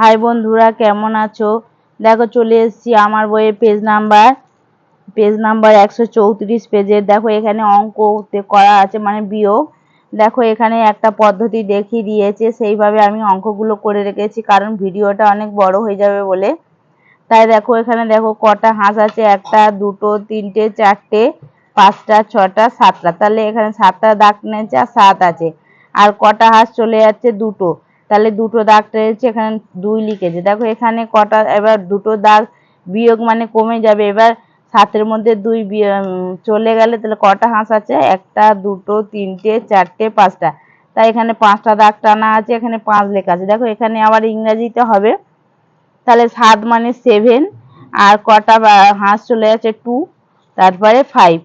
High বন্ধুরা, কেমন আছো? দেখো, চলে এসেছি আমার বইয়ের পেজ নাম্বার পেজ নাম্বার একশো চৌত্রিশ পেজের দেখো, এখানে অঙ্ক করা আছে মানে বিয়োগ। দেখো, এখানে একটা পদ্ধতি দেখিয়ে দিয়েছে, সেইভাবে আমি অঙ্কগুলো করে রেখেছি, কারণ ভিডিওটা অনেক বড় হয়ে যাবে বলে। তাই দেখো, এখানে দেখো, কটা হাঁস আছে, একটা, দুটো, তিনটে, চারটে, পাঁচটা, ছটা, সাতটা। তাহলে এখানে সাতটা দাগ নিয়েছে আর সাত আছে। আর কটা হাঁস চলে যাচ্ছে দুটো। তাহলে দুটো দাগ টেনেছে এখানে দুই লিখেছে। দেখো এখানে কটা, এবার দুটো দাগ বিয়োগ মানে কমে যাবে। এবার সাতের মধ্যে দুই চলে গেলে তাহলে কটা হাঁস আছে? একটা, দুটো, তিনটে, চারটে, পাঁচটা। তাই এখানে পাঁচটা দাগ টানা আছে, এখানে পাঁচ লেখা আছে। দেখো এখানে আবার ইংরাজিতে হবে, তাহলে সাত মানে সেভেন আর কটা হাঁস চলে যাচ্ছে টু তারপরে ফাইভ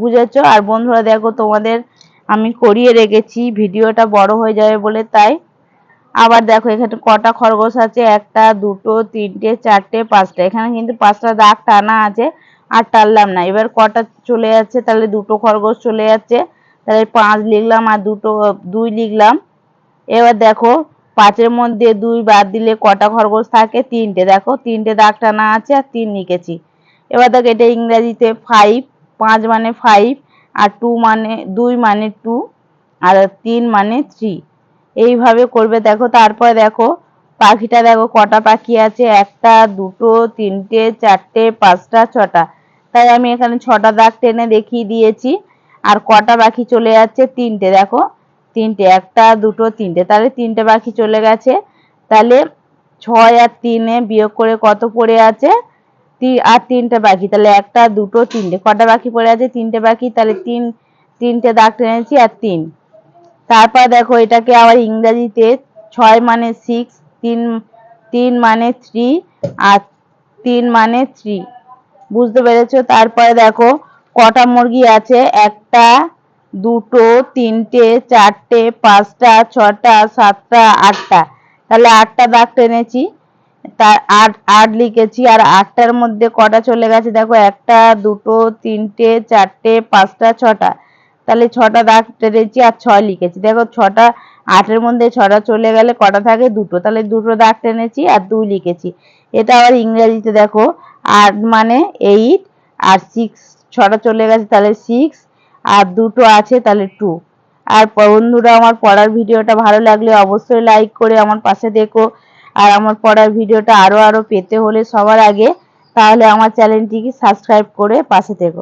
বুঝেছ? আর বন্ধুরা দেখো তোমাদের আমি করিয়ে রেখেছি, ভিডিওটা বড় হয়ে যাবে বলে তাই আবার দেখো, এখানে কটা খরগোশ আছে? একটা, দুটো, তিনটে, চারটে, পাঁচটা। এখানে কিন্তু পাঁচটা দাগ টানা আছে, আর টানলাম না। এবার কটা চলে যাচ্ছে, তাহলে দুটো খরগোশ চলে যাচ্ছে। তাহলে পাঁচ লিখলাম আর দুটো, দুই লিখলাম। এবার দেখো, পাঁচের মধ্যে দুই বাদ দিলে কটা খরগোশ থাকে? তিনটে। দেখো, তিনটে দাগ টানা আছে আর তিন লিখেছি। এবার দেখো, এটা ইংরাজিতে ফাইভ পাঁচ মানে ফাইভ আর টু মানে দুই মানে টু আর তিন মানে থ্রি এইভাবে করবে। দেখো, তারপর দেখো, পাখিটা দেখো, কটা পাখি আছে? একটা, দুটো, তিনটে, চারটে, পাঁচটা, ছটা। তাই আমি এখানে ছটা দাগ টেনে দেখিয়ে দিয়েছি। আর কটা পাখি চলে যাচ্ছে? তিনটে। দেখো, তিনটে। একটা, দুটো, তিনটে। তাহলে তিনটে পাখি চলে গেছে। তাহলে ছয় আর তিনে বিয়োগ করে কত পড়ে আছে? আর তিনটে পাখি। তাহলে একটা, দুটো, তিনটে। কটা পাখি পড়ে আছে? তিনটে পাখি। তাহলে তিন, তিনটে দাগ টেনেছি আর তিন। তারপর দেখো এটাকে আবার ইংরাজিতে ছয় মানে সিক্স তিন তিন মানে থ্রি আর তিন মানে থ্রি বুঝতে পেরেছ? তারপরে দেখো কটা মুরগি আছে? একটা, দুটো, তিনটে, চারটে, পাঁচটা, ছটা, সাতটা, আটটা। তাহলে আটটা দাগ টেনেছি। তার আট আট লিখেছি আর আটটার মধ্যে কটা চলে গেছে? দেখো একটা, দুটো, তিনটে, চারটে, পাঁচটা, ছটা। তাহলে ছটা দাগ টেনেছি আর ছয় লিখেছি। দেখো ছটা, আটের মধ্যে ছটা চলে গেলে কটা থাকে? দুটো। তাহলে দুটো দাগ টেনেছি আর দুই লিখেছি। এটা আবার ইংরেজিতে দেখো, আট মানে এইট আর সিক্স ছটা চলে গেছে তাহলে সিক্স আর দুটো আছে তাহলে টু আর বন্ধুরা, আমার পড়ার ভিডিওটা ভালো লাগলে অবশ্যই লাইক করে আমার পাশে দেখো। আর আমার পড়ার ভিডিওটা আরও আরও পেতে হলে সবার আগে, তাহলে আমার চ্যানেলটিকে সাবস্ক্রাইব করে পাশে থেকো